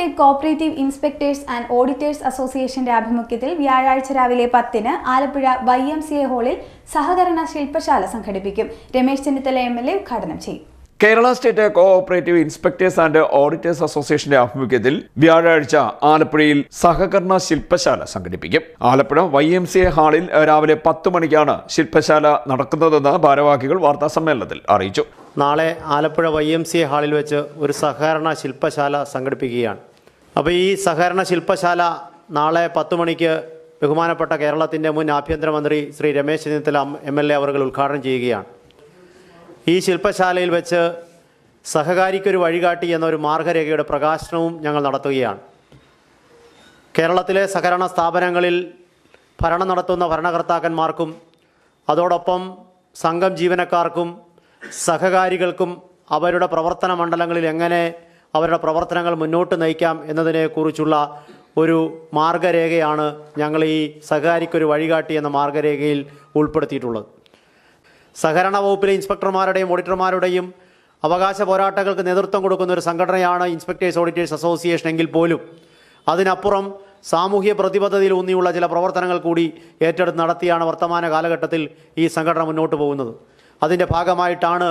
State cooperative inspectors and auditors അസോസിയേഷന്റെ ആഭിമുഖ്യത്തിൽ വ്യാഴാഴ്ച രാവിലെ പത്തിന് Alappuzha Y M C A ഹാളിൽ സഹകരണ ശില്പശാല സംഘടിപ്പിക്കും. Ramesh Chennithala M L A ഉദ്ഘാടനം ചെയ്യും. Kerala state cooperative inspectors and auditors അസോസിയേഷന്റെ ആഭിമുഖ്യത്തിൽ വ്യാഴാഴ്ച ആലപ്പുഴയിൽ സഹകരണ ശില്പശാല സംഘടിപ്പിക്കും. Alappuzha Y M C A ഹാളിൽ രാവിലെ പത്ത് മണിക്കാണ് ശില്പശാല നടക്കുന്നതെന്ന് ഭാരവാഹികൾ വാർത്താ സമ്മേളനത്തിൽ അറിയിച്ചു. നാളെ Alappuzha Y M C A ഹാളിൽ വെച്ച് ഒരു സഹകരണ ശില്പശാല സംഘടിപ്പിക്കുകയാണ്. അപ്പോൾ ഈ സഹകരണ ശില്പശാല നാളെ പത്ത് മണിക്ക് ബഹുമാനപ്പെട്ട കേരളത്തിന്റെ മുൻ ആഭ്യന്തരമന്ത്രി Shri Ramesh Chennithala M L A അവർ ഉദ്ഘാടനം ചെയ്യുകയാണ്. ഈ ശില്പശാലയിൽ വെച്ച് സഹകാരിക്കൊരു വഴികാട്ടി എന്നൊരു മാർഗരേഖയുടെ പ്രകാശനവും ഞങ്ങൾ നടത്തുകയാണ്. കേരളത്തിലെ സഹകരണ സ്ഥാപനങ്ങളിൽ ഭരണം നടത്തുന്ന ഭരണകർത്താക്കന്മാർക്കും അതോടൊപ്പം സംഘം ജീവനക്കാർക്കും സഹകാരികൾക്കും അവരുടെ പ്രവർത്തന മണ്ഡലങ്ങളിൽ എങ്ങനെ അവരുടെ പ്രവർത്തനങ്ങൾ മുന്നോട്ട് നയിക്കാം എന്നതിനെക്കുറിച്ചുള്ള ഒരു മാർഗരേഖയാണ് ഞങ്ങൾ ഈ സഹകാരിക്കൊരു വഴികാട്ടി എന്ന മാർഗരേഖയിൽ ഉൾപ്പെടുത്തിയിട്ടുള്ളത്. സഹകരണ വകുപ്പിലെ ഇൻസ്പെക്ടർമാരുടെയും ഓഡിറ്റർമാരുടെയും അവകാശ പോരാട്ടങ്ങൾക്ക് നേതൃത്വം കൊടുക്കുന്ന ഒരു സംഘടനയാണ് ഇൻസ്പെക്ടേഴ്സ് ഓഡിറ്റേഴ്സ് അസോസിയേഷൻ എങ്കിൽ പോലും അതിനപ്പുറം സാമൂഹ്യ പ്രതിബദ്ധതയിൽ ഊന്നിയുള്ള ചില പ്രവർത്തനങ്ങൾ കൂടി ഏറ്റെടുത്ത് നടത്തിയാണ് വർത്തമാന കാലഘട്ടത്തിൽ ഈ സംഘടന മുന്നോട്ട് പോകുന്നത്. അതിന്റെ ഭാഗമായിട്ടാണ്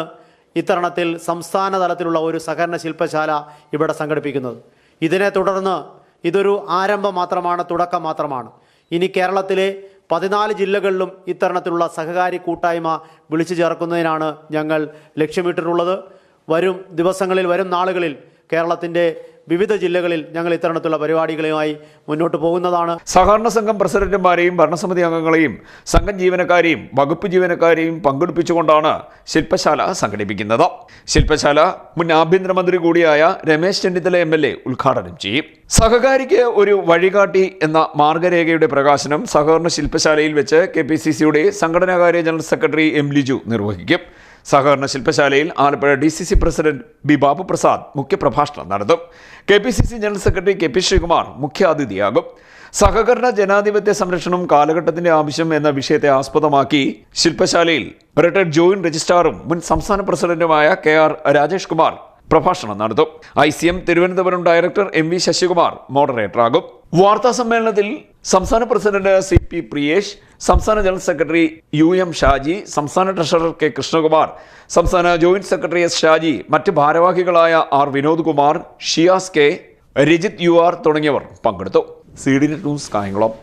ഇത്തരണത്തിൽ സംസ്ഥാന തലത്തിലുള്ള ഒരു സഹകരണ ശില്പശാല ഇവിടെ സംഘടിപ്പിക്കുന്നത്. ഇതിനെ തുടർന്ന് ഇതൊരു ആരംഭം മാത്രമാണ് തുടക്കം മാത്രമാണ്. ഇനി കേരളത്തിലെ പതിനാല് ജില്ലകളിലും ഇത്തരണത്തിലുള്ള സഹകാരി കൂട്ടായ്മ വിളിച്ചു ചേർക്കുന്നതിനാണ് ഞങ്ങൾ ലക്ഷ്യമിട്ടിട്ടുള്ളത്. വരും ദിവസങ്ങളിൽ വരും നാളുകളിൽ കേരളത്തിന്റെ വിവിധ ജില്ലകളിൽ ഞങ്ങൾ ഇത്തരണത്തിലുള്ള പരിപാടികളുമായി മുന്നോട്ട് പോകുന്നതാണ്. സഹകരണ സംഘം പ്രസിഡന്റുമാരെയും ഭരണസമിതി അംഗങ്ങളെയും സംഘം ജീവനക്കാരെയും വകുപ്പ് ജീവനക്കാരെയും പങ്കെടുപ്പിച്ചുകൊണ്ടാണ് ശില്പശാല സംഘടിപ്പിക്കുന്നത്. ശില്പശാല മുൻ ആഭ്യന്തരമന്ത്രി കൂടിയായ Ramesh Chennithala M L A ഉദ്ഘാടനം ചെയ്യും. സഹകാരിക്ക് ഒരു വഴികാട്ടി എന്ന മാർഗരേഖയുടെ പ്രകാശനം സഹകരണ ശില്പശാലയിൽ വെച്ച് കെ പി സി സിയുടെ സംഘടനാകാര്യ ജനറൽ സെക്രട്ടറി എം ലിജു നിർവഹിക്കും. സഹകരണ ശില്പശാലയിൽ Alappuzha D C C president B Babu Prasad മുഖ്യപ്രഭാഷണം നടത്തും. K P C C general secretary K P Sreekumar മുഖ്യാതിഥിയാകും. സഹകരണ ജനാധിപത്യ സംരക്ഷണം കാലഘട്ടത്തിന്റെ ആവശ്യം എന്ന വിഷയത്തെ ആസ്പദമാക്കി ശില്പശാലയിൽ റിട്ടയർഡ് ജോയിന്റ് രജിസ്ട്രാറും മുൻ സംസ്ഥാന പ്രസിഡന്റുമായ കെ ആർ രാജേഷ് കുമാർ പ്രഭാഷണം നടത്തും. I C M Thiruvananthapuram director M V Sasikumar മോഡറേറ്ററാകും വാർത്താ സമ്മേളനത്തിൽ സംസ്ഥാന പ്രസിഡന്റ് സി പി പ്രിയേഷ് സംസ്ഥാന general secretary U M Shaji സംസ്ഥാന ട്രഷറർ കെ കൃഷ്ണകുമാർ സംസ്ഥാന ജോയിന്റ് സെക്രട്ടറി എസ് ഷാജി മറ്റ് ഭാരവാഹികളായ R Vinod Kumar Shiyas K Rajith U R തുടങ്ങിയവർ പങ്കെടുത്തു. C D news Kayamkulam.